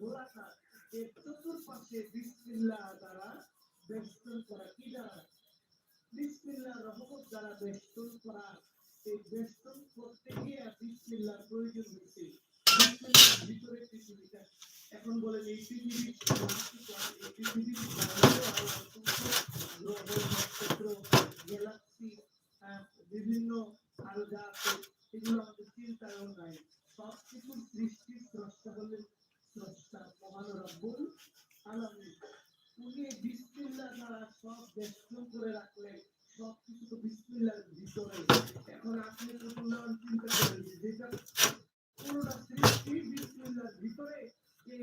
গোলাকার। এর চতুর্পাশে বিসমিল্লাহ দ্বারা বেষ্টন করা কি দ্বারা? বিসমিল্লাহ রহমত দ্বারা বেষ্টন করা এই বেষ্টন করতে গিয়ে বিসমিল্লাহর প্রয়োজন হয়েছে। ভিতরে পৃথিবীটা এখন বলেন, এই গ্রহ নক্ষত্র গ্যালাক্সি বিভিন্ন আরও যা আছে, এগুলো আমাদের চিন্তায়ও নাই। সব কিছুর সৃষ্টির স্রষ্টা হলেন স্রষ্টা মহান রব্বুল আলামিন। উনি দ্বারা সব বেষ্টন করে রাখলেন। সবকিছু তো বিসমিল্লাহর ভিতরে। এখন আপনি প্রথম চিন্তা করেন যেটা কোনোটা সৃষ্টি বিসমিল্লাহর ভিতরে এই